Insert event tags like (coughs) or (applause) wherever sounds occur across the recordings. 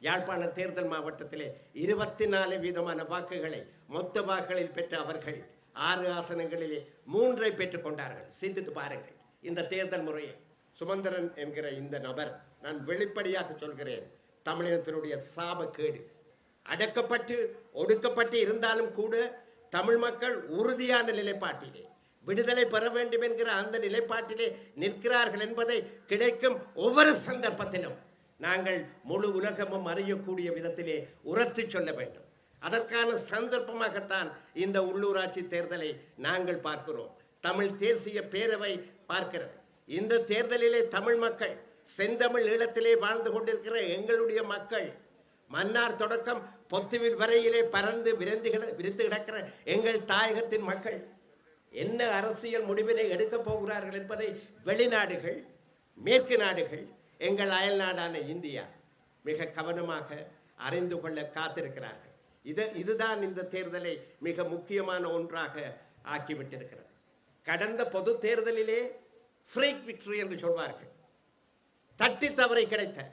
யாழ்ப்பாண தேர்தல் மாவட்டத்திலே இருபத்தி நாலு வீதமான வாக்குகளை மொத்த வாக்குகளில் பெற்ற அவர்கள் ஆறு ஆசனங்களிலே மூன்றை பெற்றுக் கொண்டார்கள். சிந்தித்து பாருங்கள். இந்த தேர்தல் முறையை சுமந்திரன் என்கிற இந்த நபர் நான் வெளிப்படையாக சொல்கிறேன். தமிழினத்தினுடைய சாபக்கேடு. அடக்கப்பட்டு ஒடுக்கப்பட்டு இருந்தாலும் கூட தமிழ் மக்கள் உறுதியான நிலைப்பாட்டிலே விடுதலை பெற வேண்டும் என்கிற அந்த நிலைப்பாட்டிலே நிற்கிறார்கள் என்பதை கிடைக்கும் ஒவ்வொரு சந்தர்ப்பத்திலும் நாங்கள் முழு உலகமும் அறியக்கூடிய விதத்திலே உரத்து சொல்ல வேண்டும். அதற்கான சந்தர்ப்பமாகத்தான் இந்த உள்ளூராட்சி தேர்தலை நாங்கள் பார்க்கிறோம். தமிழ் தேசிய பேரவை பார்க்கிறது. இந்த தேர்தலிலே தமிழ் மக்கள் செந்தமிழ் ஈழத்திலே வாழ்ந்து கொண்டிருக்கிற எங்களுடைய மக்கள் மன்னார் தொடக்கம் பொத்துவில் வரையிலே பறந்து விரைந்து கிட விரிந்து கிடக்கிற எங்கள் தாயகத்தின் மக்கள் என்ன அரசியல் முடிவினை எடுக்கப் போகிறார்கள் என்பதை வெளிநாடுகள் மேற்கு நாடுகள் எங்கள் அயல் நாடான இந்தியா மிக கவனமாக அறிந்து கொள்ள காத்திருக்கிறார்கள். இது இதுதான் இந்த தேர்தலை மிக முக்கியமான ஒன்றாக ஆக்கிவிட்டிருக்கிறது. கடந்த பொது தேர்தலிலே ஃப்ரீக் விக்டரி என்று சொல்வார்கள். தட்டி தவறி கிடைத்த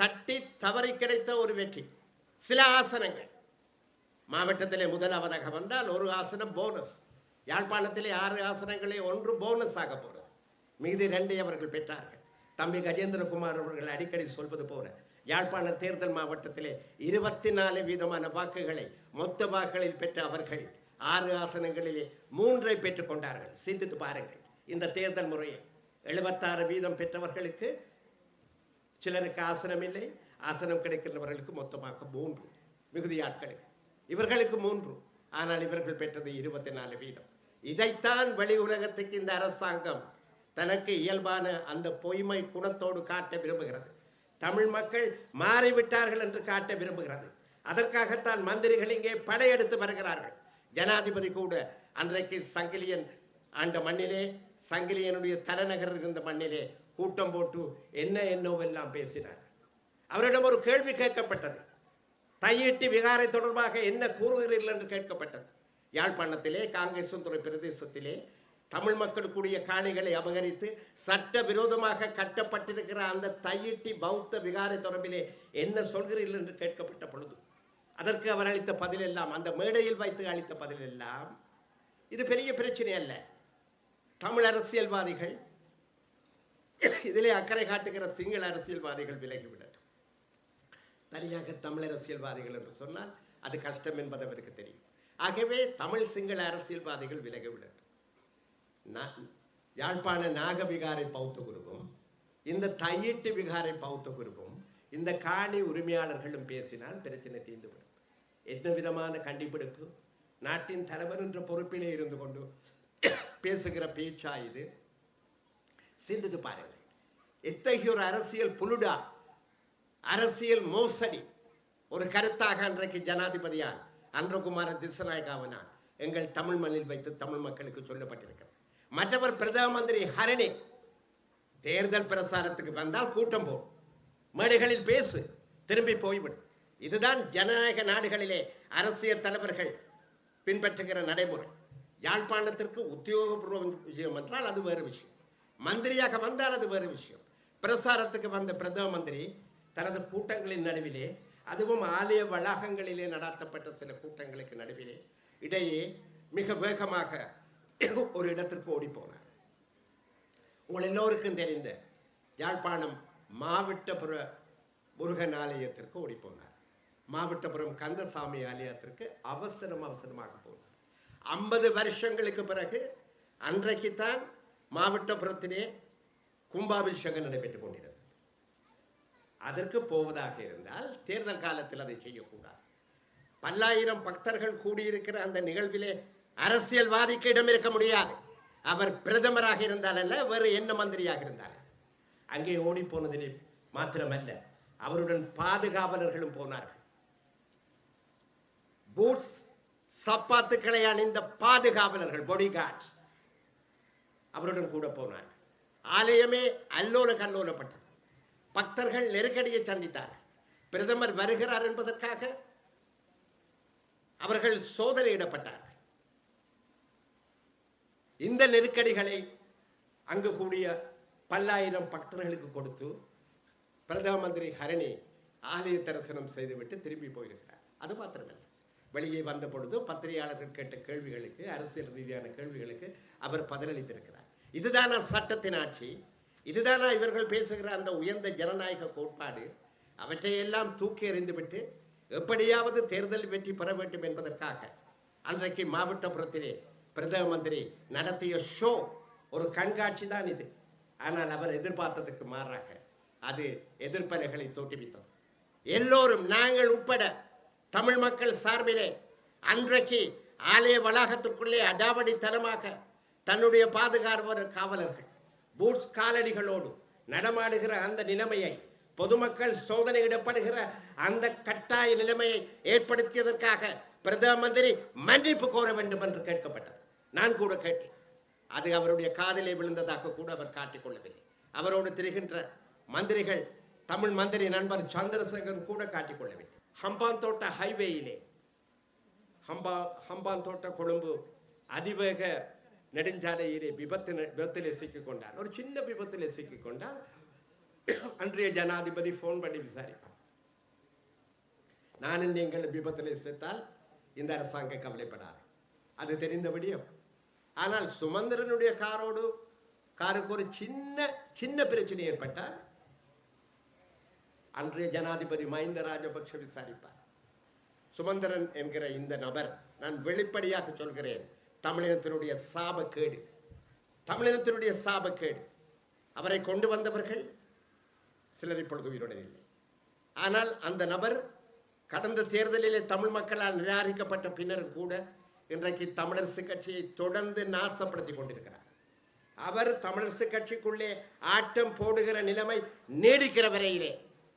தட்டி தவறி கிடைத்த ஒரு வெற்றி. சில ஆசனங்கள். மாவட்டத்திலே முதலாவதாக வந்தால் ஒரு ஆசனம் போனஸ் யாழ்ப்பாணத்திலே ஆறு ஆசனங்களே ஒன்று போனஸ் ஆக போகிறது மீதி ரெண்டை அவர்கள் பெற்றார்கள். தம்பி கஜேந்திரகுமார் அவர்கள் அடிக்கடி சொல்வது போல யாழ்ப்பாண தேர்தல் மாவட்டத்திலே இருபத்தி நாலு வீதமான வாக்குகளை மொத்த வாக்குகளில் பெற்ற அவர்கள் ஆறு ஆசனங்களிலே மூன்றை பெற்றுக் கொண்டார்கள். சிந்தித்து பாருங்கள் இந்த தேர்தல் முறையை. எழுபத்தாறு வீதம் பெற்றவர்களுக்கு சிலருக்கு ஆசனம் இல்லை ஆசனம் கிடைக்கின்றவர்களுக்கு மொத்தமாக மூன்று மிகுதி ஆட்களுக்கு. இவர்களுக்கு மூன்று ஆனால் இவர்கள் பெற்றது இருபத்தி நாலு வீதம். இதைத்தான் வெளி உலகத்துக்கு இந்த அரசாங்கம் தனக்கு இயல்பான அந்த பொய்மை குணத்தோடு காட்ட விரும்புகிறது. தமிழ் மக்கள் மாறிவிட்டார்கள் என்று காட்ட விரும்புகிறது. அதற்காகத்தான் மந்திரிகள் இங்கே படையெடுத்து வருகிறார்கள். ஜனாதிபதி கூட அன்றைக்கு சங்கிலியன் ஆண்ட மண்ணிலே சங்கிலியனுடைய தலைநகர் இருந்த மண்ணிலே கூட்டம் போட்டு என்ன என்னவெல்லாம் பேசினார். அவரிடம் ஒரு கேள்வி கேட்கப்பட்டது. தையிட்டு விகாரை தொடர்பாக என்ன கூறுகிறீர்கள் என்று கேட்கப்பட்டது. யாழ்ப்பாணத்திலே காங்கேசந்துறை பிரதேசத்திலே தமிழ் மக்களுக்குரிய காணிகளை அபகரித்து சட்ட விரோதமாக கட்டப்பட்டிருக்கிற அந்த தையிட்டி பௌத்த விகாரை தொடர்பிலே என்ன சொல்கிறீர்கள் என்று கேட்கப்பட்ட பொழுது அதற்கு அவர் அளித்த பதிலெல்லாம் அந்த மேடையில் வைத்து அளித்த பதிலெல்லாம் இது பெரிய பிரச்சனை அல்ல. தமிழ் அரசியல்வாதிகள் இதிலே அக்கறை காட்டுகிற சிங்கள அரசியல்வாதிகள் விலகிவிடர் தனியாக தமிழ் அரசியல்வாதிகள் என்று சொன்னால் அது கஷ்டம் என்பது அவருக்கு தெரியும். ஆகவே தமிழ் சிங்கள அரசியல்வாதிகள் விலகிவிடர் யாழ்ப்பாண நாகவிகாரை பௌத்த குருவும் இந்த தையிட்டு விகாரை பௌத்த குருவும் இந்த காணி உரிமையாளர்களும் பேசினால் பிரச்சனை தீர்ந்துவிடும் எந்த விதமான கண்டுபிடிப்பு நாட்டின் தலைவர் என்ற பொறுப்பிலே இருந்து கொண்டு பேசுகிற பேச்சா இது? சிந்தித்து பாருங்கள். எத்தகைய ஒரு அரசியல் புலுடா அரசியல் மோசடி? ஒரு கருத்தாக அன்றைக்கு ஜனாதிபதியால் அன்றகுமார திசநாயகாவனால் எங்கள் தமிழ் மண்ணில் வைத்து தமிழ் மக்களுக்கு சொல்லப்பட்டிருக்கிறது. மற்றவர் பிரதம மந்திரி ஹரணி தேர்தல் பிரசாரத்துக்கு வந்தால் கூட்டம் போடும் மேடைகளில் பேசு திரும்பி போய்விடும் இதுதான் ஜனநாயக நாடுகளிலே அரசியல் தலைவர்கள் பின்பற்றுகிற நடைமுறை. யாழ்ப்பாணத்திற்கு உத்தியோகபூர்வ விஷயம் என்றால் அது வேறு விஷயம். மந்திரியாக வந்தால் அது வேறு விஷயம். பிரசாரத்துக்கு வந்த பிரதம மந்திரி தனது கூட்டங்களின் நடுவிலே அதுவும் ஆலய வளாகங்களிலே நடாத்தப்பட்ட சில கூட்டங்களுக்கு நடுவிலே இடையே மிக வேகமாக (coughs) ஒரு இடத்திற்கு ஓடி போனார் உங்கள் எல்லோருக்கும் தெரிந்த யாழ்ப்பாணம் மாவட்டபுர முருகன் ஆலயத்திற்கு ஓடி போனார் மாவட்டபுரம் கந்தசாமி ஆலயத்திற்கு அவசரம் அவசரமாக போனார். ஐம்பது வருஷங்களுக்கு பிறகு அன்றைக்குத்தான் மாவட்டபுரத்திலே கும்பாபிஷேகம் நடைபெற்றுக் கொண்டிருந்தது. அதற்கு போவதாக இருந்தால் தேர்தல் காலத்தில் அதை செய்யக்கூடாது. பல்லாயிரம் பக்தர்கள் கூடியிருக்கிற அந்த நிகழ்விலே அரசியல்வாதிக்கு இடம் இருக்க முடியாது. அவர் பிரதமராக இருந்தால் அல்ல வேறு என்ன மந்திரியாக இருந்தார். அங்கே ஓடி போனதிலே மாத்திரமல்ல அவருடன் பாதுகாவலர்களும் போனார்கள். பூட்ஸ் சப்பாத்துக்களை அணிந்த பாதுகாவலர்கள் பாடிகார்ட்ஸ் அவருடன் கூட போனார். ஆலயமே அல்லோல கல்லோலப்பட்டது. பக்தர்கள் நெருக்கடியை சந்தித்தார்கள். பிரதமர் வருகிறார் என்பதற்காக அவர்கள் சோதனையிடப்பட்டார். இந்த நெருக்கடிகளை அங்கு கூடிய பல்லாயிரம் பக்தர்களுக்கு கொடுத்து பிரதம மந்திரி ஹரணி ஆலய தரிசனம் செய்துவிட்டு திரும்பி போயிருக்கிறார். அது மாத்திரமல்ல. வெளியே வந்த பொழுது பத்திரிகையாளர்கள் கேட்ட கேள்விகளுக்கு அரசியல் ரீதியான கேள்விகளுக்கு அவர் பதிலளித்திருக்கிறார். இதுதானா சட்டத்தின் ஆட்சி. இதுதானா இவர்கள் பேசுகிற அந்த உயர்ந்த ஜனநாயக கோட்பாடு. அவற்றையெல்லாம் தூக்கி எறிந்துவிட்டு எப்படியாவது தேர்தல் வெற்றி பெற வேண்டும் என்பதற்காக அன்றைக்கு மாவட்டப்புறத்திலே பிரதம மந்திரி நடத்திய ஷோ ஒரு கண்காட்சி தான் இது. ஆனால் அவர் எதிர்பார்த்ததுக்கு மாறாக அது எதிர்ப்பலைகளை தோற்றுவித்தது. எல்லோரும் நாங்கள் உட்பட தமிழ் மக்கள் சார்பிலே அன்றைக்கு ஆலய வளாகத்திற்குள்ளே அடாவடித்தனமாக தன்னுடைய பாதுகாப்பு காவலர்கள் பூட்ஸ் காலடிகளோடு நடமாடுகிற அந்த நிலைமையை பொதுமக்கள் சோதனையிடப்படுகிற அந்த கட்டாய நிலைமையை ஏற்படுத்தியதற்காக பிரதம மந்திரி மன்னிப்பு கோர வேண்டும் என்று கேட்கப்பட்டது. நான் கூட கேட்டேன். அது அவருடைய காதலை விழுந்ததாக கூட அவர் காட்டிக்கொள்ளவில்லை அவரோடு திரிகின்ற மந்திரிகள் தமிழ் மந்திரி நண்பர் சந்திரசேகர் கூட காட்டிக்கொள்ளவில்லை ஹம்பான் தோட்ட ஹைவேயிலே ஹம்பா ஹம்பான் தோட்ட கொழும்பு அதிவேக நெடுஞ்சாலையிலே விபத்து விபத்திலே சிக்கிக்கொண்டார். ஒரு சின்ன விபத்திலே சிக்கிக்கொண்டார். அன்றைய ஜனாதிபதி ஃபோன் பண்ணி விசாரிப்பார். நானும் நீங்கள் விபத்திலே சேர்த்தால் இந்த அரசாங்கம் கவலைப்படாது. அது தெரிந்தபடியோ ஆனால் சுமந்திரனுடைய காரோடு காருக்கு ஒரு சின்ன சின்ன பிரச்சனை ஏற்பட்டால் அன்றைய ஜனாதிபதி மஹிந்த ராஜபக்ஷ விசாரிப்பார். சுமந்திரன் என்கிற இந்த நபர் நான் வெளிப்படையாக சொல்கிறேன் தமிழினத்தினுடைய சாபக்கேடு. தமிழினத்தினுடைய சாபக்கேடு. அவரை கொண்டு வந்தவர்கள் சிலர் இப்பொழுது உயிருடன் இல்லை. ஆனால் அந்த நபர் கடந்த தேர்தலிலே தமிழ் மக்களால் நிராகரிக்கப்பட்ட பின்னர் கூட இன்றைக்கு தமிழரசு கட்சியை தொடர்ந்து நாசப்படுத்தி கொண்டிருக்கிறார். அவர் தமிழரசு கட்சிக்குள்ளே ஆட்டம் போடுகிற நிலைமை நீடிக்கிற வரையிலே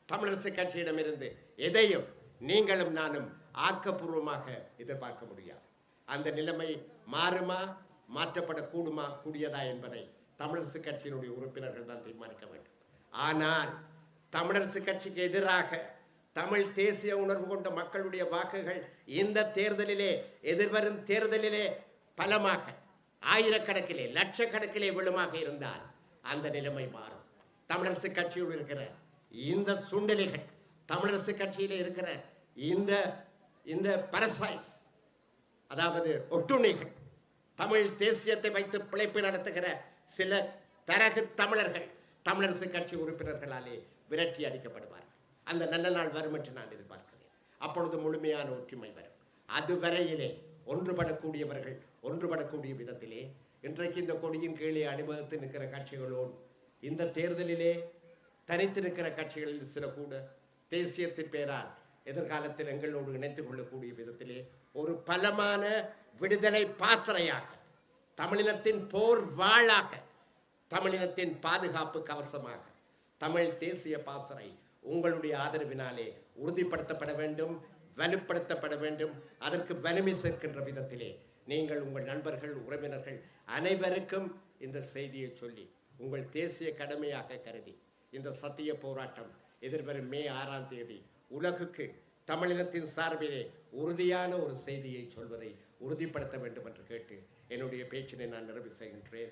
தமிழரசு கட்சியிடமிருந்து எதையும் நீங்களும் நானும் ஆக்கப்பூர்வமாக எதிர்பார்க்க முடியாது. அந்த நிலைமை மாறுமா மாற்றப்படக்கூடுமா கூடியதா என்பதை தமிழரசு கட்சியினுடைய உறுப்பினர்கள் தான் தீர்மானிக்க வேண்டும். ஆனால் தமிழரசு கட்சிக்கு எதிராக தமிழ் தேசிய உணர்வு கொண்ட மக்களுடைய வாக்குகள் இந்த தேர்தலிலே எதிர்வரும் தேர்தலிலே பலமாக ஆயிரக்கணக்கிலே லட்சக்கணக்கிலே விழுமாக இருந்தால் அந்த நிலைமை மாறும். தமிழரசு கட்சியோடு இருக்கிற இந்த சுண்டலிகள் தமிழரசு கட்சியிலே இருக்கிற இந்த இந்த பரசைட்ஸ் அதாவது ஒட்டுண்ணிகள் தமிழ் தேசியத்தை வைத்து பிழைப்பு நடத்துகிற சில தரகு தமிழர்கள் தமிழரசு கட்சி உறுப்பினர்களாலே விரட்டி அடிக்கப்படுவார்கள். அந்த நல்ல நாள் வரும் என்று நான் எதிர்பார்க்கிறேன். அப்பொழுது முழுமையான ஒற்றுமை வரும். அதுவரையிலே ஒன்றுபடக்கூடியவர்கள் ஒன்றுபடக்கூடிய விதத்திலே இன்றைக்கு இந்த கொடியின் கீழே அனுமதித்து நிற்கிற கட்சிகளோடு இந்த தேர்தலிலே தனித்து நிற்கிற கட்சிகளில் சில கூட தேசியத்தின் பேரால் எதிர்காலத்தில் எங்களோடு இணைத்துக் கொள்ளக்கூடிய விதத்திலே ஒரு பலமான விடுதலை பாசறையாக தமிழினத்தின் போர் வாழாக தமிழினத்தின் பாதுகாப்பு கவசமாக தமிழ் தேசிய பாசறை உங்களுடைய ஆதரவினாலே உறுதிப்படுத்தப்பட வேண்டும் வலுப்படுத்தப்பட வேண்டும். அதற்கு வலிமை சேர்க்கின்ற விதத்திலே நீங்கள் உங்கள் நண்பர்கள் உறவினர்கள் அனைவருக்கும் இந்த செய்தியை சொல்லி உங்கள் தேசிய கடமையாக கருதி இந்த சத்திய போராட்டம் எதிர்வரும் மே ஆறாம் தேதி உலகுக்கு தமிழினத்தின் சார்பிலே உறுதியான ஒரு செய்தியை சொல்வதை உறுதிப்படுத்த வேண்டும் என்று கேட்டு என்னுடைய பேச்சினை நான் நிறைவு செய்கின்றேன்.